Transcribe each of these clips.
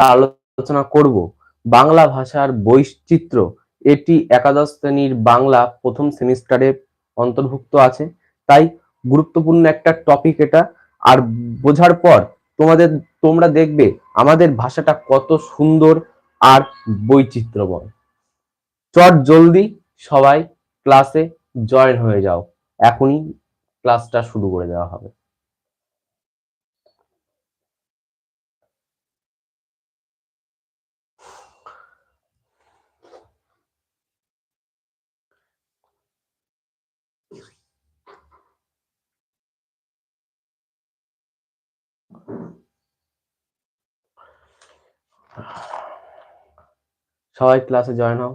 আলোচনা করব। বাংলা ভাষার বৈচিত্র্য। এটি একাদশ শ্রেণির বাংলা প্রথম সেমিস্টারে অন্তর্ভুক্ত আছে। তাই গুরুত্বপূর্ণ একটা টপিক এটা। আর বোঝার পর তোমাদের, তোমরা দেখবে আমাদের ভাষাটা কত সুন্দর আর বৈচিত্র্যময়। চট জলদি সবাই ক্লাসে জয়েন হয়ে যাও। এখনই ক্লাসটা শুরু করে দেওয়া হবে। সবাই ক্লাসে জয়েন হও।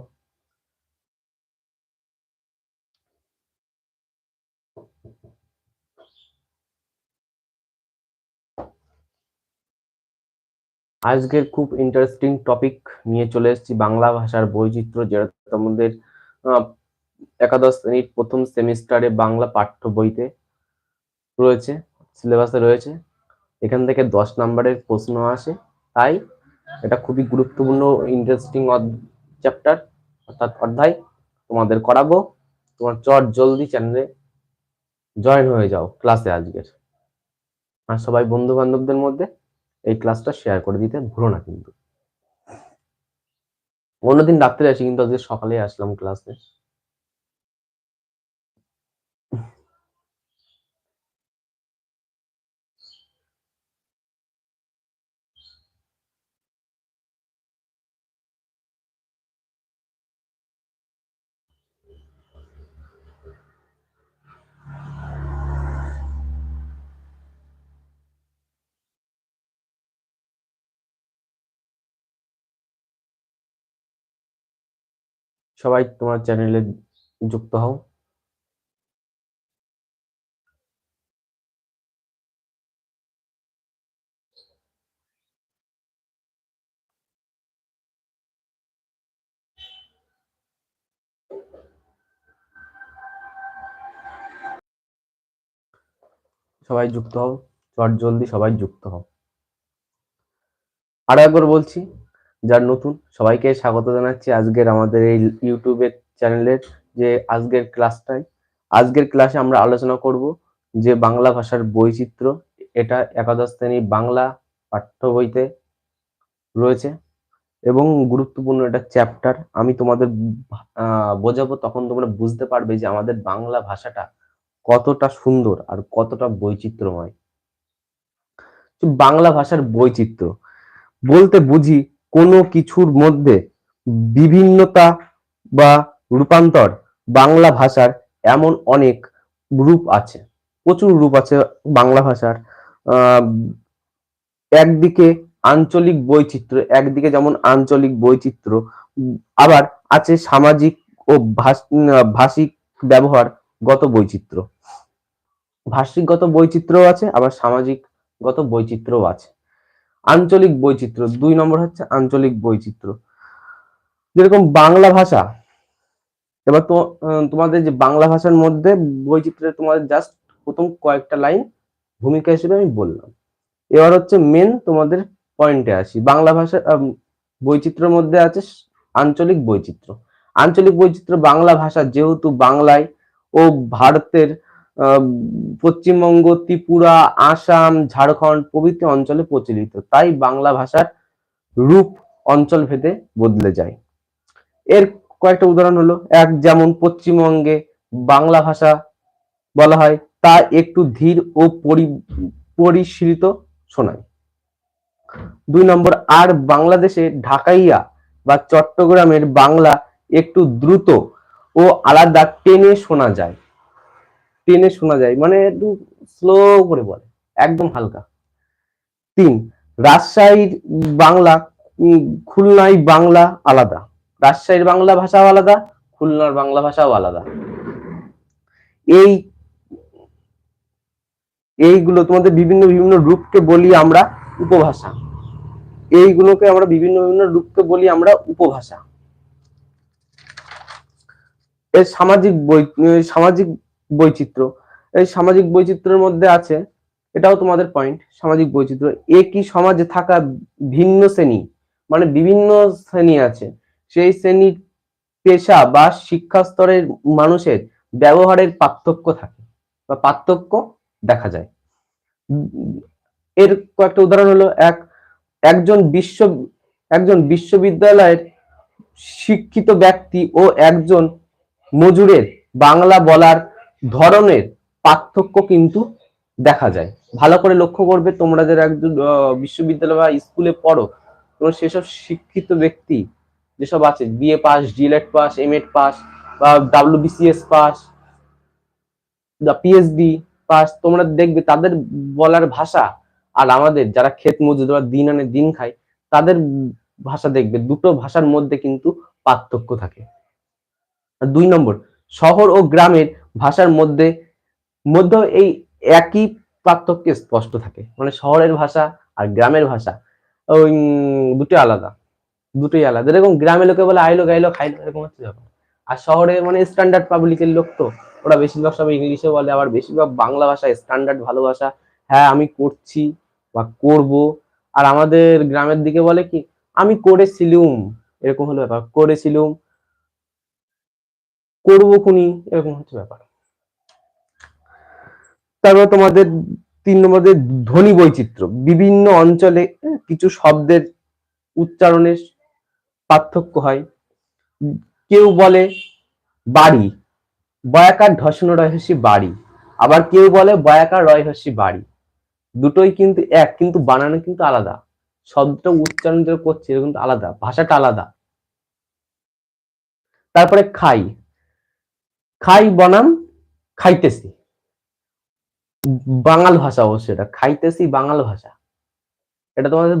আজকের খুব ইন্টারেস্টিং টপিক নিয়ে চলে এসেছি, বাংলা ভাষার বৈচিত্র্য যেটা তোমাদের একাদশ শ্রেণির প্রথম সেমিস্টারে বাংলা পাঠ্য বইতে রয়েছে সিলেবাসে রয়েছে। এখান থেকে দশ নাম্বারের প্রশ্ন আসে। তাই এটা খুবই গুরুত্বপূর্ণ ইন্টারেস্টিং চ্যাপ্টার অর্থাৎ অধ্যায়। তোমাদের করাবো। তোমার চট জলদি চ্যানেলে জয়েন হয়ে যাও ক্লাসে আজকের। আর সবাই বন্ধু বান্ধবদের মধ্যে এই ক্লাসটা শেয়ার করে দিতে ভুলো না কিন্তু। অন্যদিন রাত্রে আসি কিন্তু আজকে সকালে আসলাম ক্লাসে সবাই তোমার চ্যানেলে যুক্ত হও। সবাই যুক্ত হও, চট জলদি সবাই যুক্ত হও। আর একবার বলছি যার নতুন, সবাইকে স্বাগত জানাচ্ছি আজকের আমাদের এই ইউটিউবের চ্যানেলের যে আজকের ক্লাসটাই আজকের ক্লাসে আমরা আলোচনা করব যে বাংলা ভাষার বৈচিত্র্য, এটা একাদশ শ্রেণি বাংলা পাঠ্য বইতে রয়েছে এবং গুরুত্বপূর্ণ একটা চ্যাপ্টার আমি তোমাদের বোঝাবো তখন তোমরা বুঝতে পারবে যে আমাদের বাংলা ভাষাটা কতটা সুন্দর আর কতটা বৈচিত্র্যময়। বাংলা ভাষার বৈচিত্র্য। বলতে বুঝি কোনো কিছুর মধ্যে বিভিন্নতা বা রূপান্তর বাংলা ভাষার এমন অনেক রূপ আছে, প্রচুর রূপ আছে বাংলা ভাষার। একদিকে আঞ্চলিক বৈচিত্র্য, একদিকে যেমন আঞ্চলিক বৈচিত্র্য, আবার আছে সামাজিক ও ভাষিক ব্যবহারগত বৈচিত্র্য। ভাষিকগত বৈচিত্র্য আছে, আবার সামাজিকগত বৈচিত্র্যও আছে। আঞ্চলিক বৈচিত্র্য, দুই নম্বর হচ্ছে আঞ্চলিক বৈচিত্র্য। যেরকম বাংলা ভাষা, এবার তো তোমাদের যে বাংলা ভাষার মধ্যে বৈচিত্র্যের তোমাদের জাস্ট প্রথম কয়েকটা লাইন ভূমিকা হিসেবে আমি বললাম। এবার হচ্ছে মেন তোমাদের পয়েন্টে আসি। বাংলা ভাষা বৈচিত্র্যের মধ্যে আছে আঞ্চলিক বৈচিত্র্য। আঞ্চলিক বৈচিত্র্য বাংলা ভাষা যেহেতু বাংলায় ও ভারতের পশ্চিমবঙ্গ, ত্রিপুরা, আসাম, ঝাড়খণ্ড প্রভৃতি অঞ্চলে প্রচলিত। তাই বাংলা ভাষার রূপ অঞ্চল ভেদে বদলে যায়। এর কয়েকটা উদাহরণ হলো, এক যেমন পশ্চিমবঙ্গে বাংলা ভাষা বলা হয়, তা একটু ধীর ও পরিশ্রিত শোনায়। দুই নম্বর, আর বাংলাদেশে ঢাকাইয়া বা চট্টগ্রামের বাংলা একটু দ্রুত ও আলাদা টেনে শোনা যায়। টেনে শোনা যায় মানে একটু স্লো করে বলে, একদম হালকা। তিন রাজশাহীর বাংলা খুলনায় বাংলা আলাদা। রাজশাহীর বাংলা ভাষাও আলাদা, খুলনার বাংলা ভাষাও আলাদা। এই, এইগুলো তোমাদের বিভিন্ন বিভিন্ন রূপকে বলি আমরা উপভাষা। এইগুলোকে আমরা বিভিন্ন বিভিন্ন রূপকে বলি আমরা উপভাষা। এর সামাজিক বই সামাজিক বৈচিত্র্য। এই সামাজিক বৈচিত্র্যের মধ্যে আছে, এটাও তোমাদের পয়েন্ট সামাজিক বৈচিত্র্য। একই সমাজে থাকা ভিন্ন শ্রেণি মানে বিভিন্ন শ্রেণি আছে। সেই শ্রেণির পেশা বা শিক্ষা স্তরের মানুষের ব্যবহারের পার্থক্য থাকে বা পার্থক্য দেখা যায়। এর কয়েকটা উদাহরণ হলো, এক, একজন বিশ্ব, একজন বিশ্ববিদ্যালয়ের শিক্ষিত ব্যক্তি ও একজন মজুরের বাংলা বলার ধরনের পার্থক্য কিন্তু দেখা যায়। ভালো করে লক্ষ্য করবে তোমরা যারা একজন বিশ্ববিদ্যালয় বা স্কুলে পড়ো, তোমরা সেসব শিক্ষিত ব্যক্তি যেসব আছে BA pass DElEd pass M Ed pass বা ডাব্লিউবিসিএস পাস বা পিএইচডি পাস তোমরা দেখবে তাদের বলার ভাষা আর আমাদের যারা ক্ষেত মজুর বা দিন আনে দিন খায়, তাদের ভাষা দেখবে, দুটো ভাষার মধ্যে কিন্তু পার্থক্য থাকে। দুই নম্বর, শহর ও গ্রামের ভাষার মধ্যে মধ্যে এই একই পার্থক্য স্পষ্ট থাকে। মানে শহরের ভাষা আর গ্রামের ভাষা ওই উম, দুটো আলাদা দুটোই আলাদা। এরকম গ্রামে লোকে বলে আইলো গাইলো খাইলো এরকম হচ্ছে ব্যাপার আর শহরে মানে স্ট্যান্ডার্ড পাবলিকের লোক তো ওরা বেশিরভাগ সব ইংলিশে বলে আবার বেশিরভাগ বাংলা ভাষা স্ট্যান্ডার্ড ভালো ভাষা। হ্যাঁ আমি করছি বা করব। আর আমাদের গ্রামের দিকে বলে কি আমি করেছিলুম। এরকম হলো ব্যাপার। করেছিলুম। করব খুনি এরকম হচ্ছে ব্যাপার। তারপর তোমাদের তিন নম্বরে ধ্বনি বৈচিত্র্য, বিভিন্ন অঞ্চলে কিছু শব্দের উচ্চারণের পার্থক্য হয়। কেউ বলে বাড়ি, বয়াকার ঢসন রয়হস্যি বাড়ি, আবার কেউ বলে বয়াকার রয়হস্যি বাড়ি। দুটোই কিন্তু এক, কিন্তু বানানো কিন্তু আলাদা। শব্দটা উচ্চারণ যেটা করছে এটা কিন্তু আলাদা, ভাষাটা আলাদা। তারপরে খাই খাই বনাম, খাইতেছি। বাঙাল ভাষা অবশ্যই, এটা খাইতেছি বাঙাল ভাষা। এটা তোমাদের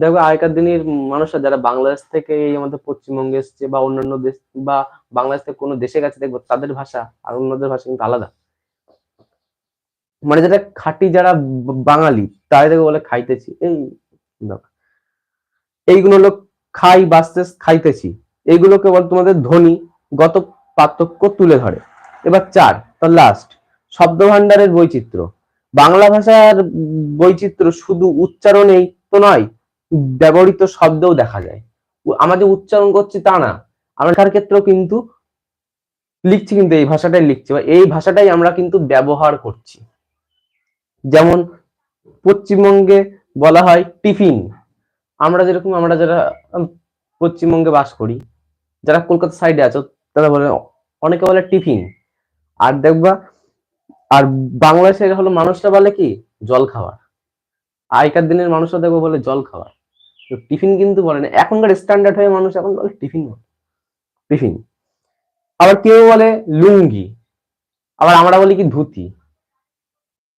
দেখো আগেকার দিনের মানুষরা যারা বাংলাদেশ থেকে এই আমাদের পশ্চিমবঙ্গে এসছে বা অন্যান্য দেশ বা বাংলাদেশ থেকে কোনো দেশে গেছে, দেখব তাদের ভাষা আর অন্যদের ভাষা কিন্তু আলাদা। মানে যেটা খাঁটি যারা বাঙালি তাদেরকে বলে খাইতেছি। এই দেখো। এইগুলো হলো খাই, বাস্তেস, খাইতেছি। এইগুলোকে বল তোমাদের ধ্বনি, গত পার্থক্য তুলে ধরে। এবার চার, তার লাস্ট শব্দ ভান্ডারের বৈচিত্র্য। বাংলা ভাষার বৈচিত্র্য শুধু উচ্চারণেই তো নয়, ব্যবহৃত শব্দেও দেখা যায়। আমাদের উচ্চারণ করছি তা না। আমরা তার ক্ষেত্রেও কিন্তু লিখছি কিন্তু, এই ভাষাটাই লিখছি। বা এই ভাষাটাই আমরা কিন্তু ব্যবহার করছি। যেমন পশ্চিমবঙ্গে বলা হয় টিফিন। আমরা যেরকম, আমরা যারা পশ্চিমবঙ্গে বাস করি, যারা কলকাতা সাইডে আছো, তারা বলে, অনেকে বলে টিফিন। আর দেখবা আর বাংলাদেশের হলো মানুষরা বলে কি? জল খাওয়ার। আগেকার দিনের মানুষরা দেখব বলে জল তো টিফিন কিন্তু বলে না। এখনকার স্ট্যান্ডার্ড হয়ে মানুষ এখন বলে টিফিন বলে। টিফিন। আবার কেউ বলে লুঙ্গি। আবার আমরা বলি কি ধুতি।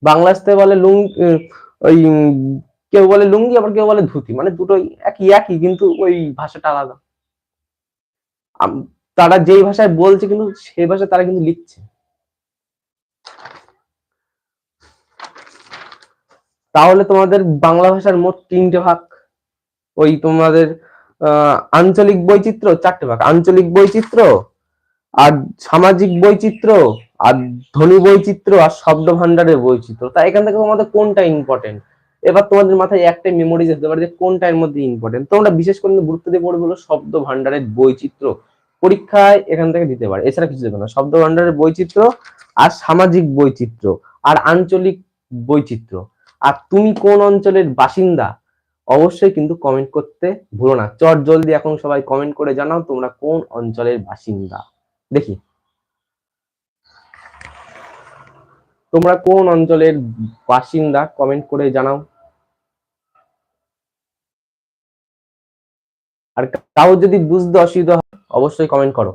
বাংলাদেশে বলে লুঙ্গি ওই কেউ বলে লুঙ্গি, আবার কেউ বলে ধুতি। মানে দুটোই একই একই, কিন্তু ওই ভাষাটা আলাদা। তারা যেই ভাষায় বলছে কিন্তু সেই ভাষায় তারা কিন্তু লিখছে। তাহলে তোমাদের বাংলা ভাষার মোট তিনটে ভাগ, ওই তোমাদের আঞ্চলিক বৈচিত্র্য চারটে ভাগ, আঞ্চলিক বৈচিত্র্য আর সামাজিক বৈচিত্র্য আর ধ্বনি বৈচিত্র্য আর শব্দ ভান্ডারের বৈচিত্র্য। তা এখান থেকে তোমাদের কোনটা ইম্পর্টেন্ট এবার তোমাদের মাথায় একটাই মেমোরি যেতে পারে যে কোনটা এর মধ্যে ইম্পর্টেন্ট তোমরা বিশেষ করে গুরুত্ব দিয়ে পড়বে হলো শব্দ ভান্ডারের বৈচিত্র্য। পরীক্ষায় এখান থেকে দিতে পারে, এছাড়া কিছু দেবে না। শব্দ ভান্ডারের বৈচিত্র্য আর সামাজিক বৈচিত্র্য আর আঞ্চলিক বৈচিত্র্য। আর তুমি কোন অঞ্চলের বাসিন্দা, অবশ্যই কিন্তু কমেন্ট করতে ভুলো না। চট জলদি এখন সবাই কমেন্ট করে জানাও তোমরা কোন অঞ্চলের বাসিন্দা। দেখি। তোমরা কোন অঞ্চলের বাসিন্দা কমেন্ট করে জানাও। আর কারোর যদি বুঝতে অসুবিধা হয়, অবশ্যই কমেন্ট করো।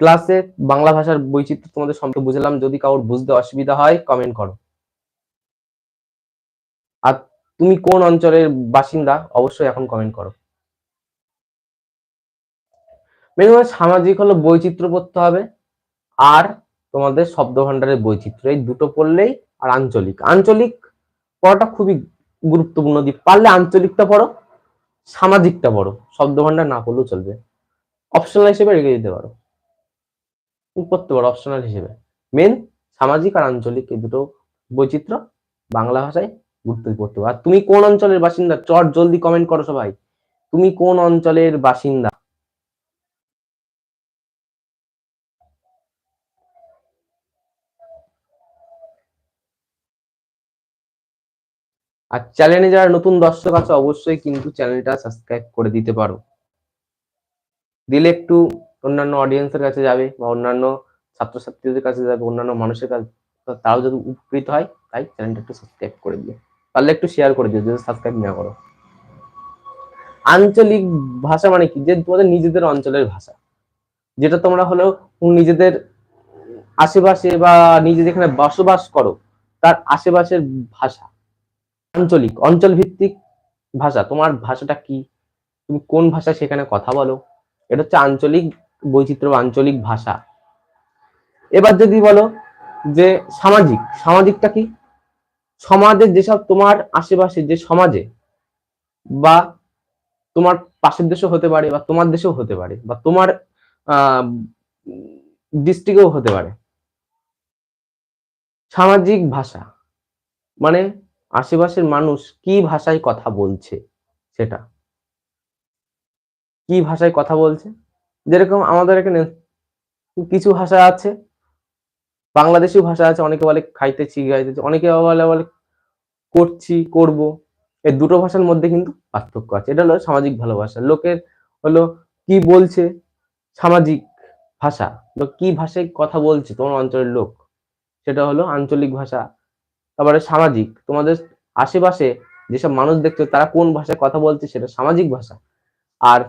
ক্লাসে বাংলা ভাষার বৈচিত্র্য তোমাদের সম্পর্কে বুঝলাম। যদি কারোর বুঝতে অসুবিধা হয় কমেন্ট করো। তুমি কোন অঞ্চলের বাসিন্দা, অবশ্যই এখন কমেন্ট করো। মেন সামাজিক হলো বৈচিত্র্য পড়তে হবে, আর তোমাদের শব্দ ভান্ডারের বৈচিত্র্য, এই দুটো পড়লেই আর আঞ্চলিক। আঞ্চলিক পড়াটা খুবই গুরুত্বপূর্ণ দিক। পারলে আঞ্চলিকটা পড়ো, সামাজিকটা পড়ো শব্দ ভান্ডার না পড়লেও চলবে। অপশনাল হিসেবে রেখে দিতে পারো। পড়তে পারো অপশনাল হিসেবে। মেন সামাজিক আর আঞ্চলিক, এই দুটো বৈচিত্র্য বাংলা ভাষায় গুরুত্ব হবে। আর তুমি কোন অঞ্চলের বাসিন্দা? চট, জলদি কমেন্ট করো সবাই। তুমি কোন অঞ্চলের বাসিন্দা? আর চ্যানেলে যারা নতুন দর্শক আছে, অবশ্যই কিন্তু চ্যানেলটা সাবস্ক্রাইব করে দিতে পারো। দিলে একটু অন্যান্য অডিয়েন্সের কাছে যাবে বা অন্যান্য ছাত্রছাত্রীদের কাছে যাবে, অন্যান্য মানুষের কাছে, তারাও যদি উপকৃত হয়, তাই চ্যানেলটা একটু সাবস্ক্রাইব করে দিও। পারলে একটু শেয়ার করে দিও যদি সাবস্ক্রাইব না করো। আঞ্চলিক ভাষা মানে কি? যে তোমাদের নিজেদের অঞ্চলের ভাষা। যেটা তোমরা হলো নিজেদের আশেপাশে বা নিজে যেখানে বসবাস করো, তার আশেপাশের ভাষা। আঞ্চলিক অঞ্চল ভিত্তিক ভাষা, তোমার ভাষাটা কি? তুমি কোন ভাষা সেখানে কথা বলো? এটা হচ্ছে আঞ্চলিক বৈচিত্র্য বা আঞ্চলিক ভাষা। এবার যদি বলো যে সামাজিক, সামাজিকটা কি? সমাজের যেসব তোমার আশেপাশে, যে সমাজে বা তোমার পাশের দেশও হতে পারে বা তোমার দেশেও হতে পারে বা তোমার ডিস্ট্রিক্টেও হতে পারে। সামাজিক ভাষা মানে আশেপাশের মানুষ কি ভাষায় কথা বলছে সেটা? কি ভাষায় কথা বলছে? যেরকম আমাদের এখানে কিছু ভাষা আছে বাংলাদেশি ভাষা আছে, অনেকে বলে খাইতেছি, গাইতেছি, অনেকে বলে বলে করছি, করব। এই দুটো ভাষার মধ্যে কিন্তু পার্থক্য আছে। এটা হলো সামাজিক ভালোবাসা। লোকের হলো কি বলছে, সামাজিক ভাষা। লোক কি ভাষায় কথা বলছে তোমার অঞ্চলের লোক? সেটা হলো আঞ্চলিক ভাষা, তারপরে সামাজিক। তোমাদের আশেপাশে যেসব মানুষ দেখছ, তারা কোন ভাষায় কথা বলছে সেটা সামাজিক ভাষা। আর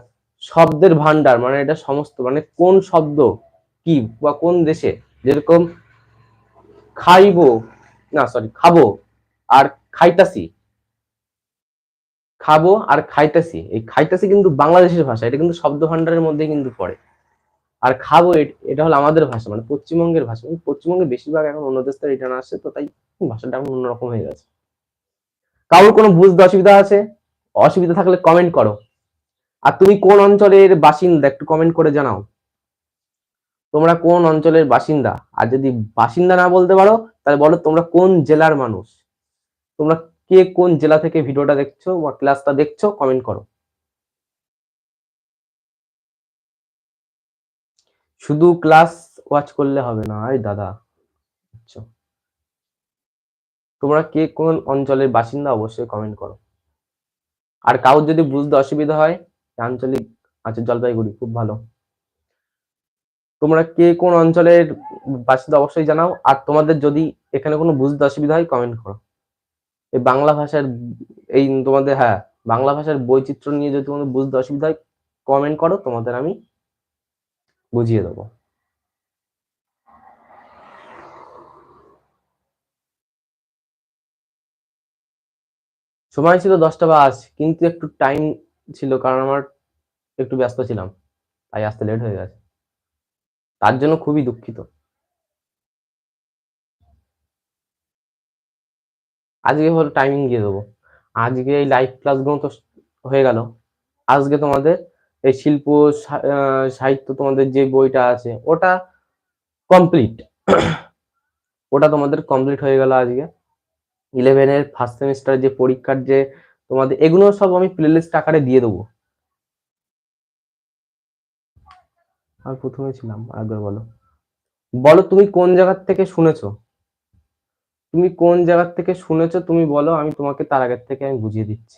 শব্দের ভান্ডার মানে এটা সমস্ত মানে কোন শব্দ কি বা কোন দেশে যেরকম খাইবো, না সরি খাব আর খাইতাসি খাব আর খাইতাসি এই খাইতাসি কিন্তু বাংলাদেশের ভাষা, এটা কিন্তু শব্দ ভান্ডারের মধ্যে কিন্তু পড়ে। আর খাব, এটা হলো আমাদের ভাষা মানে পশ্চিমবঙ্গের ভাষা। কিন্তু পশ্চিমবঙ্গে বেশিরভাগ এখন অন্য দেশ থেকে রিটার্ন আসছে, তো তাই ভাষাটা এখন অন্যরকম হয়ে গেছে। কারোর কোনো বুঝতে অসুবিধা আছে? অসুবিধা থাকলে কমেন্ট করো। আর তুমি কোন অঞ্চলের বাসিন্দা, একটু কমেন্ট করে জানাও। তোমরা কোন অঞ্চলের বাসিন্দা? আর যদি বাসিন্দা না বলতে পারো, তাহলে বলো তোমরা কোন জেলার মানুষ? তোমরা কে কোন জেলা থেকে ভিডিওটা দেখছ বা ক্লাসটা দেখছ কমেন্ট করো। শুধু ক্লাস ওয়াচ করলে হবে না, আরে দাদা। আচ্ছা। তোমরা কে কোন অঞ্চলের বাসিন্দা অবশ্যই কমেন্ট করো। আর কাউর যদি বুঝতে অসুবিধা হয়, আঞ্চলিক আচ্ছা জলপাইগুড়ি, খুব ভালো। তোমরা কে কোন অঞ্চলের বাসিন্দা অবশ্যই জানাও। আর তোমাদের যদি এখানে কোনো বুঝতে অসুবিধা হয় কমেন্ট করো। এই বাংলা ভাষার, এই তোমাদের হ্যাঁ বাংলা ভাষার বৈচিত্র্য নিয়ে যদি তোমাদের বুঝতে অসুবিধা হয় কমেন্ট করো, তোমাদের আমি বুঝিয়ে দেবো। সময় ছিল দশটা বাজ কিন্তু একটু টাইম ছিল, কারণ আমার একটু ব্যস্ত ছিলাম, তাই আসতে লেট হয়ে গেছে। তার জন্য খুবই দুঃখিত। আজকে হল টাইমিং দিয়ে দেবো। আজকে এই লাইভ ক্লাসগুলো তো হয়ে গেল। আজকে তোমাদের এই শিল্প সাহিত্য তোমাদের যে বইটা আছে, ওটা কমপ্লিট ওটা তোমাদের কমপ্লিট হয়ে গেল আজকে। ইলেভেনের ফার্স্ট সেমিস্টার যে পরীক্ষার যে তোমাদের, এগুলো সব আমি প্লেলিস্ট আকারে দিয়ে দেবো। আর প্রথমে ছিলাম, আরেকবার বলো। বলো তুমি কোন জায়গার থেকে শুনেছো? তুমি কোন জায়গার থেকে শুনেছো? তুমি বলো, আমি তোমাকে তার আগের থেকে আমি বুঝিয়ে দিচ্ছি।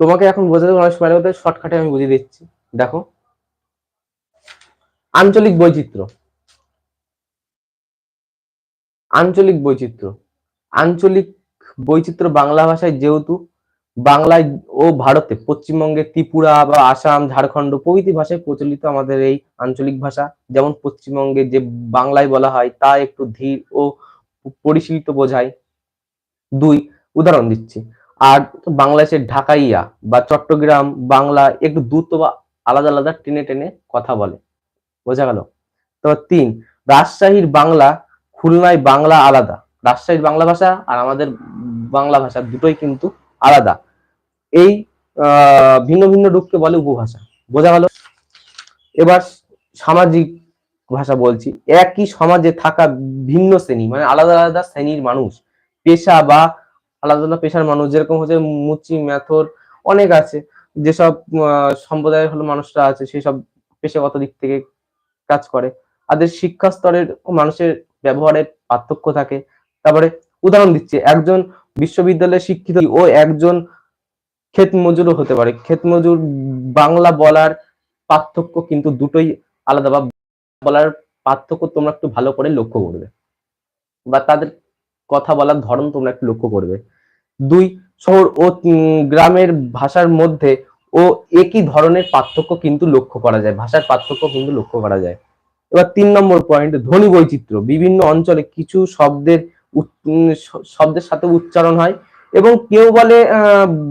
তোমাকে এখন বোঝাতে অনেক সময় লাগবে শর্টকাটে আমি বুঝিয়ে দিচ্ছি। দেখো। আঞ্চলিক বৈচিত্র্য। আঞ্চলিক বৈচিত্র্য। আঞ্চলিক বৈচিত্র্য বাংলা ভাষায় যেহেতু বাংলায় ও ভারতে পশ্চিমবঙ্গে ত্রিপুরা বা আসাম, ঝাড়খণ্ড প্রভৃতি ভাষায় প্রচলিত আমাদের এই আঞ্চলিক ভাষা। যেমন পশ্চিমবঙ্গে যে বাংলায় বলা হয় তা একটু ধীর ও পরিশীলিত বোঝায়। দুই, উদাহরণ দিচ্ছি। আর বাংলাদেশের ঢাকাইয়া বা চট্টগ্রাম বাংলা একটু দ্রুত বা আলাদা আলাদা টেনে টেনে কথা বলে। বোঝা গেল? তো তিন, রাজশাহীর বাংলা খুলনায় বাংলা আলাদা। রাজশাহীর বাংলা ভাষা আর আমাদের বাংলা ভাষা দুটোই কিন্তু আলাদা। এই ভিন্ন ভিন্ন রূপকে বলে উপভাষা। বোঝা গেল? এবার সামাজিক ভাষা বলছি। একই সমাজে থাকা ভিন্ন শ্রেণি মানে আলাদা আলাদা শ্রেণির মানুষ। পেশা বা আলাদা আলাদা পেশার মানুষ, যেরকম হচ্ছে মুচি, ম্যাথর অনেক আছে। যেসব সম্প্রদায়ের হলো মানুষরা আছে, সেসব পেশাগত দিক থেকে কাজ করে। তাদের শিক্ষা স্তরের মানুষের ব্যবহারের পার্থক্য থাকে। তারপরে উদাহরণ দিচ্ছি, একজন বিশ্ববিদ্যালয়ে শিক্ষিত ও একজন ক্ষেত মজুরও হতে পারে। ক্ষেত মজুর বাংলা বলার পার্থক্য কিন্তু দুটোই আলাদা বা বলার পার্থক্য তোমরা একটু ভালো করে লক্ষ্য করবে বা তাদের কথা বলার ধরন তোমরা একটু লক্ষ্য করবে। দুই, শহর ও গ্রামের ভাষার মধ্যে ও একই ধরনের পার্থক্য কিন্তু লক্ষ্য করা যায়, ভাষার পার্থক্য কিন্তু লক্ষ্য করা যায়। এবার তিন নম্বর পয়েন্ট ধ্বনি বৈচিত্র্য। বিভিন্ন অঞ্চলে কিছু শব্দের শব্দের সাথে উচ্চারণ হয় এবং কেউ বলে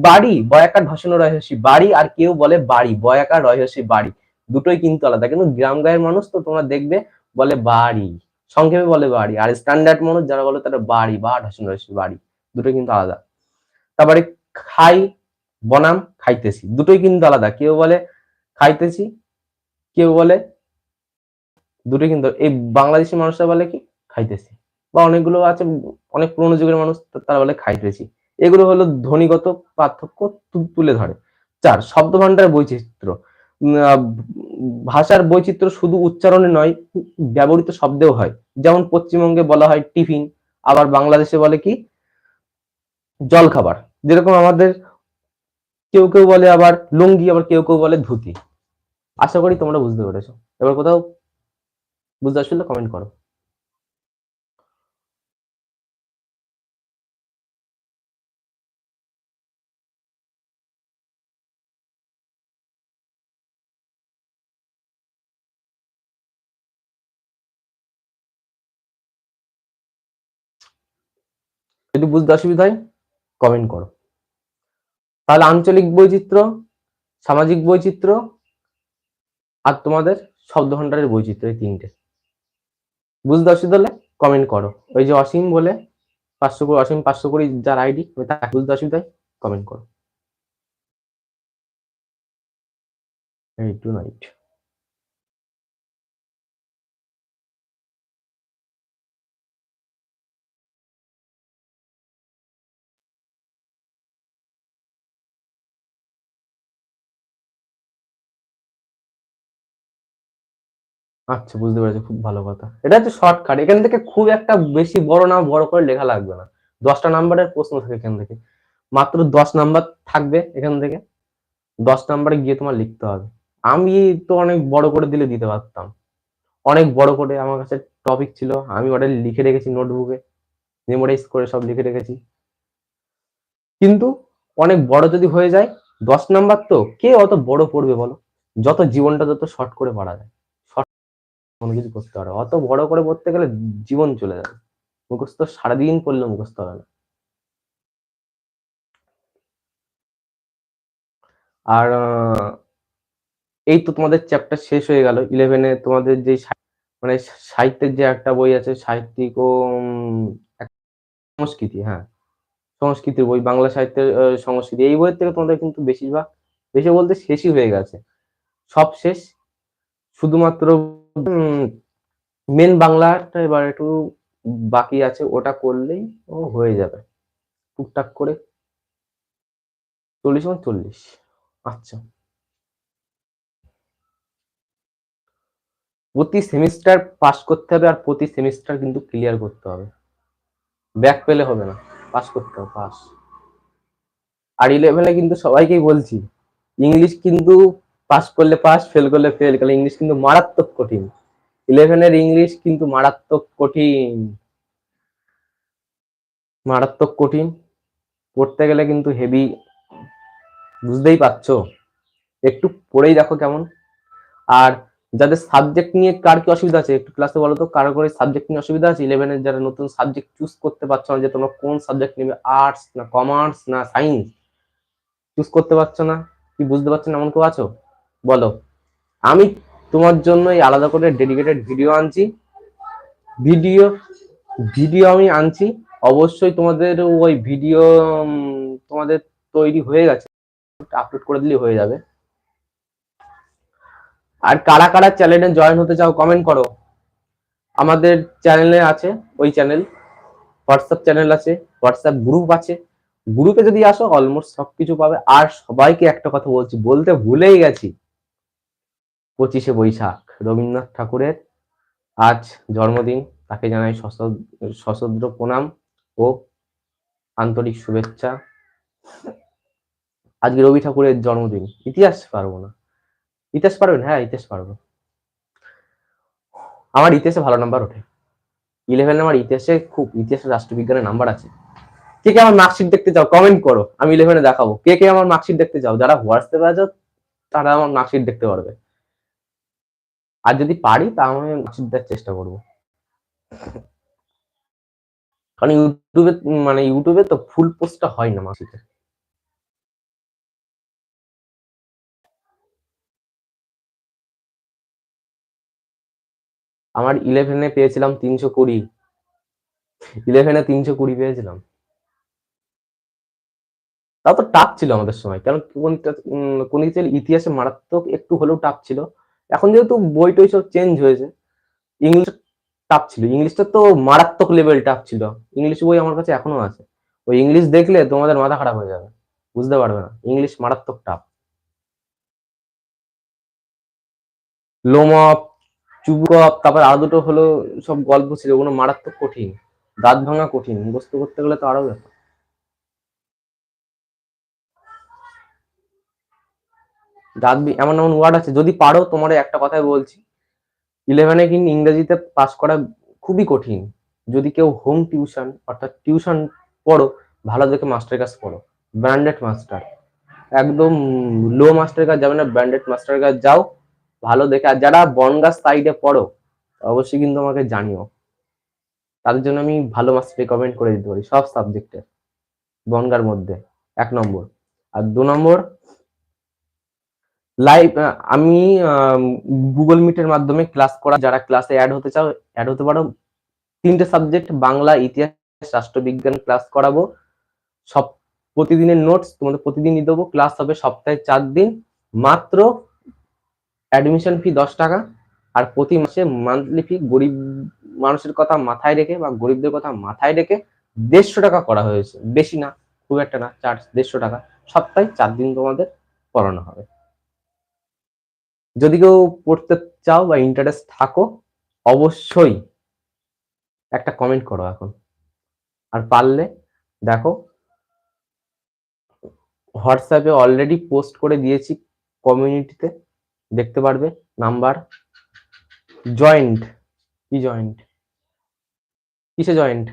বাড়ি, বয়াকার ভাষণ রহস্যি, বাড়ি আর কেউ বলে বাড়ি, বয়াকার রহস্যি বাড়ি। দুটোই কিন্তু আলাদা। কিন্তু গ্রাম গায়ের মানুষ তো তোমরা দেখবে বলে বাড়ি, সংক্ষেপে বলে বাড়ি। আর স্ট্যান্ডার্ড মানুষ যারা বলে তারা বাড়ি, বা ভাষণ রহস্যি বাড়ি। দুটোই কিন্তু আলাদা। তারপরে খাই বনাম, খাইতেছি। দুটোই কিন্তু আলাদা। কেউ বলে খাইতেছি, কেউ বলে দুটোই কিন্তু, এই বাংলাদেশি মানুষরা বলে কি? খাইতেছি। বা অনেকগুলো আছে, অনেক পুরোনো যুগের মানুষ তারা বলে খাইতেছি এগুলো হলো ধ্বনিগত পার্থক্য তুলে ধরে। চার শব্দ ভান্ডারের বৈচিত্র্য ভাষার বৈচিত্র্য শুধু উচ্চারণে নয়, ব্যবহৃত শব্দেও হয়। যেমন পশ্চিমবঙ্গে বলা হয় টিফিন, আবার বাংলাদেশে বলে কি, জলখাবার। যেরকম আমাদের কেউ কেউ বলে আবার লুঙ্গি, আবার কেউ কেউ বলে ধুতি। আশা করি তোমরা বুঝতে পেরেছ। এবার কোথাও বুঝতে আসলে কমেন্ট করো। যদি বুঝতে অসুবিধা হয় কমেন্ট করো। তাহলে আঞ্চলিক বৈচিত্র্য, সামাজিক বৈচিত্র্য আর তোমাদের শব্দ ভান্ডারের বৈচিত্র্য এই তিনটে। বুঝতে অসুবিধা হলে কমেন্ট করো। ওই যে অসীম বলে পাঁচশো করে অসীম পাঁচশো করে যার আইডি বুঝতে অসুবিধা কমেন্ট করো। এই টু নাইট আচ্ছা বুঝতে পেরেছি, খুব ভালো কথা। এটা হচ্ছে শর্টকাট এখান থেকে খুব একটা বেশি বড় না, বড় করে লেখা লাগবে না। দশটা নাম্বারের প্রশ্ন থাকে এখান থেকে। মাত্র দশ নাম্বার থাকবে এখান থেকে। দশ নাম্বারে গিয়ে তোমার লিখতে হবে। আমি তো অনেক বড় করে দিলে দিতে পারতাম। অনেক বড় করে আমার কাছে টপিক ছিল, আমি ওটা লিখে রেখেছি নোটবুকে মেমোরাইজ করে সব লিখে রেখেছি। কিন্তু অনেক বড় যদি হয়ে যায়, দশ নাম্বার তো কে অত বড় পড়বে বলো? যত জীবনটা যত শর্ট করে পড়া যায়। কোনো কিছু করতে পারো। অত বড় করে পড়তে গেলে জীবন চলে যাবে। মুখস্থ সারাদিন পড়লে মুখস্থ হবে না। আর এই তো তোমাদের চ্যাপ্টার শেষ হয়ে গেল। ইলেভেনে তোমাদের যে মানে সাহিত্যের যে একটা বই আছে, সাহিত্যিক ও সংস্কৃতি হ্যাঁ। সংস্কৃতির বই, বাংলা সাহিত্যের সংস্কৃতি। এই বইয়ের থেকে তোমাদের কিন্তু বেশিরভাগ, বেশি বলতে শেষই হয়ে গেছে। সব শেষ। শুধুমাত্র মেন বাংলাটা এবার একটু বাকি আছে, ওটা করলেই ও হয়ে যাবে। টুকটাক করে। চল্লিশ এবং চল্লিশ। আচ্ছা। প্রতি সেমিস্টার পাস করতে হবে আর প্রতি সেমিস্টার কিন্তু ক্লিয়ার করতে হবে। ব্যাক পেলে হবে না। পাস করতে হবে পাস আর ইলেভেনে কিন্তু সবাইকেই বলছি ইংলিশ কিন্তু পাস করলে পাস ফেল করলে ফেল কারণ ইংলিশ কিন্তু মারাত্মক কঠিন। ইলেভেনের ইংলিশ কিন্তু মারাত্মক কঠিন। মারাত্মক কঠিন। পড়তে গেলে কিন্তু হেভি বুঝতেই পারছ? একটু পড়েই দেখো কেমন। আর যাদের সাবজেক্ট নিয়ে কার কি অসুবিধা আছে, একটু ক্লাসে বলো তো, কারও করে সাবজেক্ট নিয়ে অসুবিধা আছে? ইলেভেনের যারা নতুন সাবজেক্ট চুজ করতে পারছ না, যে তোমরা কোন সাবজেক্ট নেবে? আর্টস না কমার্স না সায়েন্স চুজ করতে পারছ না? কি বুঝতে পারছ না, এমন কেউ আছো? বলো। আমি তোমার জন্য আলাদা করে ডেডিকেটেড ভিডিও আনছি। ভিডিও ভিডিও আমি আনছি। অবশ্যই তোমাদের ওই ভিডিও তোমাদের তৈরি হয়ে গেছে। আপলোড করে দিলে হয়ে যাবে। আর কারা কারা চ্যানেলে জয়েন হতে চাও কমেন্ট করো। আমাদের চ্যানেলে আছে, ওই চ্যানেল হোয়াটসঅ্যাপ চ্যানেল আছে হোয়াটসঅ্যাপ গ্রুপ আছে। গ্রুপে যদি আসো অলমোস্ট সবকিছু পাবে। আর সবাইকে একটা কথা বলছি, বলতে ভুলেই গেছি। পঁচিশে বৈশাখ, রবীন্দ্রনাথ ঠাকুরের আজ জন্মদিন। তাকে জানাই সশস্ত্র প্রণাম ও আন্তরিক শুভেচ্ছা। আজকে রবি ঠাকুরের জন্মদিন। ইতিহাস পারব না। ইতিহাস পারবেন হ্যাঁ ইতিহাস পারব। আমার ইতিহাসে ভালো নাম্বার ওঠে। ইলেভেন আমার ইতিহাসে খুব ইতিহাসে রাষ্ট্রবিজ্ঞানের নাম্বার আছে। কে কে আমার মার্কশিট দেখতে চাও কমেন্ট করো। আমি ইলেভেনে দেখাবো। কে কে আমার মার্কশিট দেখতে চাও? যারা হোয়াটসঅ্যাপে আছো, তারা আমার মার্কশিট দেখতে পারবে। আর যদি পারি তা আমি মার্কশিট দেওয়ার চেষ্টা করব। কারণ ইউটিউবে মানে ইউটিউবে তো ফুল পোস্টটা হয় না মার্কশিটে আমার ইলেভেনে পেয়েছিলাম তিনশো কুড়ি। ইলেভেনে তিনশো কুড়ি পেয়েছিলাম। তাও তো টাফ ছিল আমাদের সময়। কারণ কোন ইতিহাসে মারাত্মক একটু হলেও টাফ ছিল। এখন যেহেতু বই টই সব চেঞ্জ হয়েছে ইংলিশ টাফ ছিল। ইংলিশটা তো মারাত্মক লেভেল টাফ ছিল। ইংলিশ বই আমার কাছে এখনও আছে। ওই ইংলিশ দেখলে তোমাদের মাথা খারাপ হয়ে যাবে। বুঝতে পারবে না। ইংলিশ মারাত্মক টাফ লোমপ চুবকপ তারপর আরও দুটো হলো সব গল্প ছিল। ওগুলো মারাত্মক কঠিন। দাঁত ভাঙা কঠিন। মুখস্থ করতে গেলে তো আরও ব্যাপার। দাঁত এমন এমন ওয়ার্ড আছে, যদি পারো তোমার একটা কথাই বলছি। ইলেভেনে কিন্তু ইংরেজিতে পাস করা খুবই কঠিন। যদি কেউ হোম টিউশন অর্থাৎ টিউশন পড়ো, ভালো দেখে মাস্টারের কাছে পড়ো। ব্র্যান্ডেড মাস্টার একদম লো মাস্টারের কাছে যাবে না ব্র্যান্ডেড মাস্টারের কাছে যাও, ভালো দেখে। আর যারা বনগাছ সাইডে পড়ো, অবশ্যই কিন্তু আমাকে জানিও। তাদের জন্য আমি ভালো মাস্টার রেকমেন্ড করে দিতে পারি, সব সাবজেক্টে বনগার মধ্যে, এক নম্বর। আর দু নম্বর লাইভ আমি গুগল মিটের মাধ্যমে ক্লাস করা, যারা ক্লাসে অ্যাড হতে চাও অ্যাড হতে পারো। তিনটে সাবজেক্ট বাংলা, ইতিহাস, রাষ্ট্রবিজ্ঞান ক্লাস করাবো। সব, প্রতিদিনের নোটস তোমাদের প্রতিদিনই দেবো। ক্লাস হবে সপ্তাহে চার দিন। মাত্র অ্যাডমিশন ফি দশ টাকা। আর প্রতি মাসে মান্থলি ফি গরিব মানুষের কথা মাথায় রেখে বা গরিবদের কথা মাথায় রেখে দেড়শো টাকা করা হয়েছে। বেশি না, খুব একটা না চার্জ দেড়শো টাকা। সপ্তাহে চার দিন তোমাদের পড়ানো হবে। যদি কেউ পড়তে চাও বা ইন্টারেস্ট থাকো, অবশ্যই একটা কমেন্ট করো এখন। আর পারলে, দেখো হোয়াটসঅ্যাপে অলরেডি পোস্ট করে দিয়েছি কমিউনিটিতে দেখতে পারবে নাম্বার জয়েন্ট কি জয়েন্ট কিসে জয়েন্ট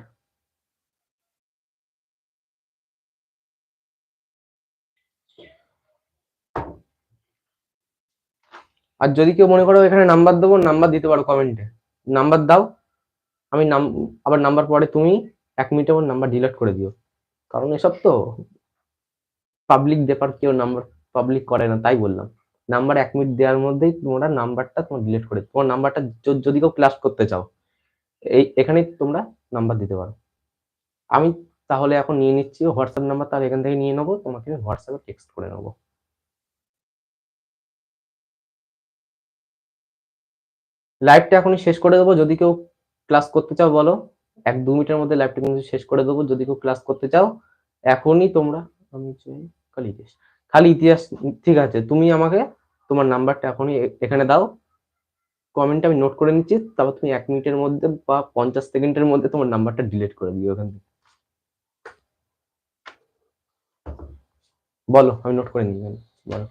আর যদি কেউ মনে করো এখানে নাম্বার দেবো নাম্বার দিতে পারো কমেন্টে নাম্বার দাও, আমি নাম আবার নাম্বার পরে তুমি এক মিনিটে আমার নাম্বার ডিলিট করে দিও। কারণ এসব তো পাবলিক ব্যাপার, কেউ নাম্বার পাবলিক করে না, তাই বললাম। নাম্বার এক মিনিট দেওয়ার মধ্যেই তোমরা নাম্বারটা তোমার ডিলিট করে তোমার নাম্বারটা যদি কেউ ক্লাস করতে চাও, এই এখানেই তোমরা নাম্বার দিতে পারো। আমি তাহলে এখন নিয়ে নিচ্ছি হোয়াটসঅ্যাপ নাম্বার তাহলে এখান থেকে নিয়ে নেব, তোমাকে আমি হোয়াটসঅ্যাপে টেক্সট করে নেব। লাইভটা এখনই শেষ করে দেবো। যদি কেউ ক্লাস করতে চাও, বলো। এক দু মিনিটের মধ্যে লাইভটা কিন্তু শেষ করে দেবো। যদি কেউ ক্লাস করতে চাও, এখনই তোমরা, আমি খালি ইতিহাস। খালি ইতিহাস, ঠিক আছে, তুমি আমাকে তোমার নাম্বারটা এখনই এখানে দাও। কমেন্টটা আমি নোট করে নিচ্ছি, তারপর তুমি এক মিনিটের মধ্যে বা পঞ্চাশ সেকেন্ডের মধ্যে তোমার নাম্বারটা ডিলিট করে দিও ওখান থেকে। বলো, আমি নোট করে নিই বলো।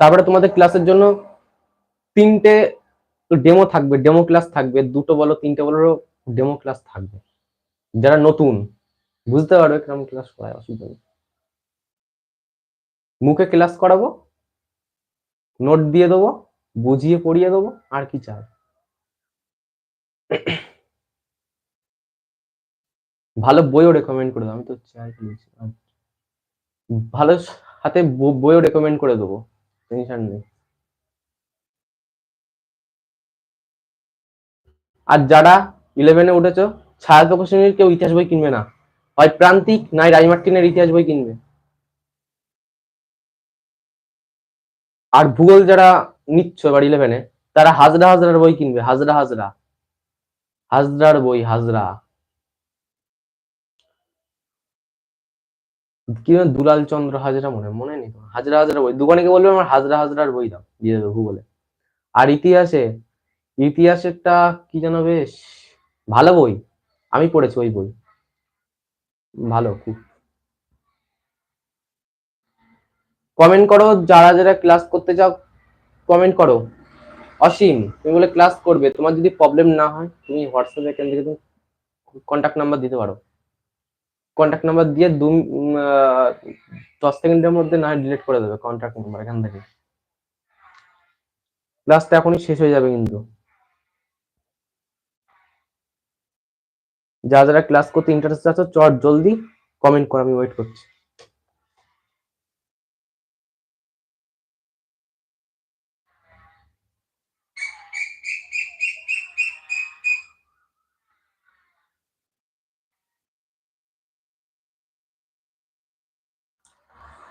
তারপরে তোমাদের ক্লাসের জন্য তিনটে ডেমো থাকবে ডেমো ক্লাস থাকবে, দুটো বলো, তিনটে বলো ডেমো ক্লাস থাকবে। যারা নতুন, বুঝতে পারবে কেমন ক্লাস করায়, অসুবিধা নেই। মুখে ক্লাস করাবো নোট দিয়ে দেবো, বুঝিয়ে পড়িয়ে দেবো, আর কি চাই। ভালো বইও রেকমেন্ড করে দেবো, আমি তো চাই ভালো হাতে বইও রেকমেন্ড করে দেবো। টেনশন নেই। আর যারা ইলেভেনে উঠেছো ছায়া প্রকাশনীর কেউ ইতিহাস বই কিনবে না। হয় প্রান্তিক নয় রাইমার্টিনের ইতিহাস বই কিনবে। আর ভূগোল যারা নিচ্ছ এবার ইলেভেনে তারা হাজরা হাজরার বই কিনবে, হাজরা হাজরা। হাজরার বই, হাজরা। কি দুলাল চন্দ্র হাজরা মনে মনে নেই হাজরা হাজরা বই। দোকানে বলবে আমার হাজরা হাজরার বই দাও দিয়ে দেবে ভূগোলে। আর ইতিহাসে ইতিহাসেরটা কি যেন বেশ, ভালো বই। আমি পড়েছি ওই বই। ভালো, খুব। কমেন্ট করো, যারা যারা ক্লাস করতে চাও কমেন্ট করো। অসীম, তুমি বলে ক্লাস করবে। তোমার যদি প্রবলেম না হয়, তুমি হোয়াটসঅ্যাপে এখান থেকে তুমি কন্ট্যাক্ট নাম্বার দিতে পারো। কন্ট্যাক্ট নাম্বার দিয়ে দু দশ সেকেন্ডের মধ্যে না ডিলিট করে দেবে কন্ট্যাক্ট নাম্বার এখান থেকে। ক্লাসটা এখনই শেষ হয়ে যাবে কিন্তু। যা যারা ক্লাস করতে ইন্টারেস্ট আছে, চট জলদি কমেন্ট করে, আমি ওয়েট করছি।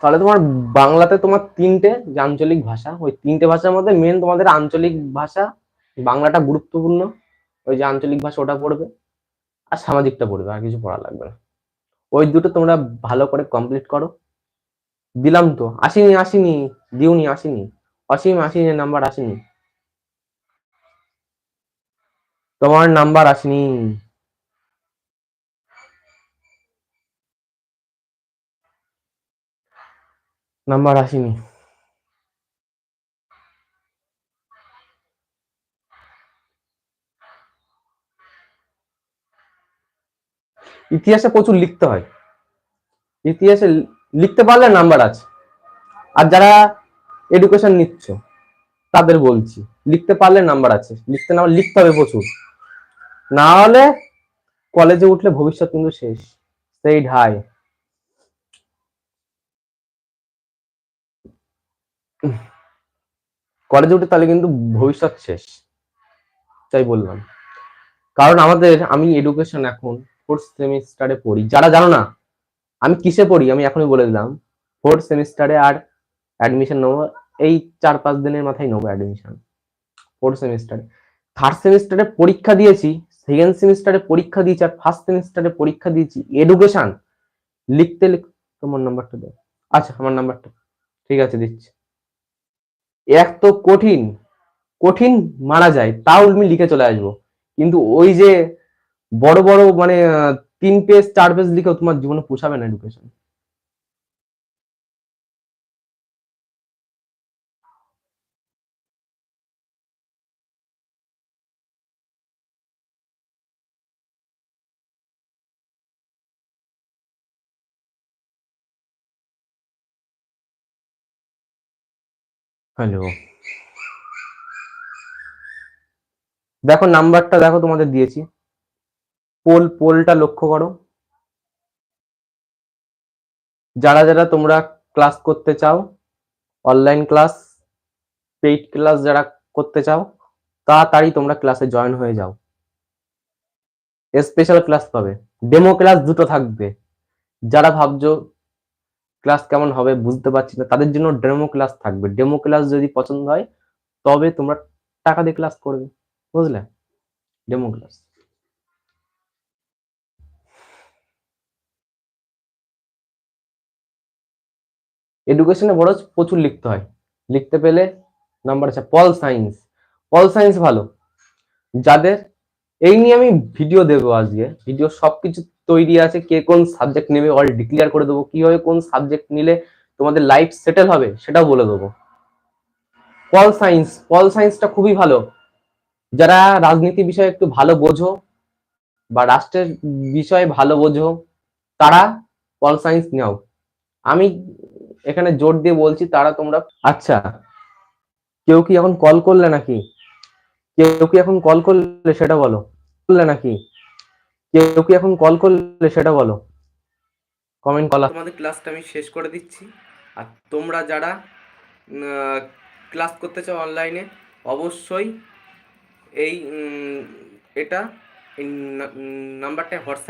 তাহলে তোমার বাংলাতে তোমার তিনটে যে আঞ্চলিক ভাষা, ওই তিনটে ভাষার মধ্যে মেন তোমাদের আঞ্চলিক ভাষা, বাংলাটা গুরুত্বপূর্ণ, ওই যে আঞ্চলিক ভাষা ওটা পড়বে, আর সামাজিকটা পড়বে, আর কিছু পড়া লাগবে না। ওই দুটো তোমরা ভালো করে কমপ্লিট করো। দিলাম তো, আসেনি আসেনি, দিওনি, আসেনি। অসীম, আসেনি, নাম্বার আসেনি। তোমার নাম্বার আসেনি। নাম্বার আসেনি। ইতিহাসে প্রচুর লিখতে হয়। ইতিহাসে লিখতে পারলে নাম্বার আছে। আর যারা এডুকেশন নিচ্ছ, তাদের বলছি, লিখতে পারলে নাম্বার আছে। লিখতে না লিখতে হবে প্রচুর। না হলে কলেজে উঠলে ভবিষ্যৎ কিন্তু শেষ। সেই ঢাই কলেজে উঠে তাহলে কিন্তু ভবিষ্যৎ শেষ, তাই বললাম। কারণ আমাদের, আমি এডুকেশন এখন ফোর্থ সেমিস্টারে পড়ি। যারা জানো না, আমি কিসে পড়ি? আমি এখনই বলে দিলাম। ফোর্থ সেমিস্টারে আর অ্যাডমিশন নেব, এই চার পাঁচ দিনের মাথায় নেব অ্যাডমিশন ফোর্থ সেমিস্টারে থার্ড সেমিস্টারে পরীক্ষা দিয়েছি সেকেন্ড সেমিস্টারে পরীক্ষা দিয়েছি, আর ফার্স্ট সেমিস্টারে পরীক্ষা দিয়েছি। এডুকেশন লিখতে লিখতে তোমার নাম্বারটা দাও। আচ্ছা আমার নাম্বারটা ঠিক আছে, দিচ্ছি। এক তো কঠিন কঠিন মারা যায়, তাও তুমি লিখে চলে আসব। কিন্তু ওই যে বড় বড় মানে তিন পেজ চার পেজ লিখেও তোমার জীবনে পোষাবে না এডুকেশন হ্যালো দেখো নাম্বারটা দেখো তোমাদের দিয়েছি। পোল পোলটা লক্ষ্য করো। যারা যারা তোমরা ক্লাস করতে চাও অনলাইন ক্লাস পেইড ক্লাস যারা করতে চাও, তাড়াতাড়ি তোমরা ক্লাসে জয়েন হয়ে যাও। স্পেশাল ক্লাস পাবে। ডেমো ক্লাস দুটো থাকবে। যারা ভাবছ ক্লাস কেমন হবে বুঝতে পারছি না। তাদের জন্য ডেমো ক্লাস থাকবে। ডেমো ক্লাস যদি পছন্দ হয়, তবে তোমরা টাকা দিয়ে ক্লাস করবে। বুঝলে? ডেমো ক্লাস এডুকেশনে বড় প্রচুর লিখতে হয়। লিখতে পেলে নাম্বার আছে পল সায়েন্স পল সায়েন্স ভালো। যাদের, এই নিয়ে আমি ভিডিও দেবো আজকে। ভিডিও সবকিছু তৈরি আছে, কে কোন সাবজেক্ট নেবে অল ডিক্লিয়ার করে দেবো। কীভাবে কোন সাবজেক্ট নিলে তোমাদের লাইফ সেটেল হবে, সেটাও বলে দেবো। পল সায়েন্স পল সায়েন্সটা খুবই ভালো। যারা রাজনীতি বিষয়ে একটু ভালো বোঝো বা রাষ্ট্রের বিষয়ে ভালো বোঝো, তারা পল সায়েন্স নাও। আমি এখানে জোর দিয়ে বলছি, তারা তোমরা আচ্ছা কেউ কি এখন কল করলে নাকি? কেউ কি এখন কল করলে সেটা বলো। করলে নাকি? কেউ কি এখন কল করলে সেটা বলো? কমেন্ট কলা। তোমাদের ক্লাসটা আমি শেষ করে দিচ্ছি। আর তোমরা যারা ক্লাস করতে চাও অনলাইনে অবশ্যই এই এটা নাম্বারটা হোয়াটসঅ্যাপ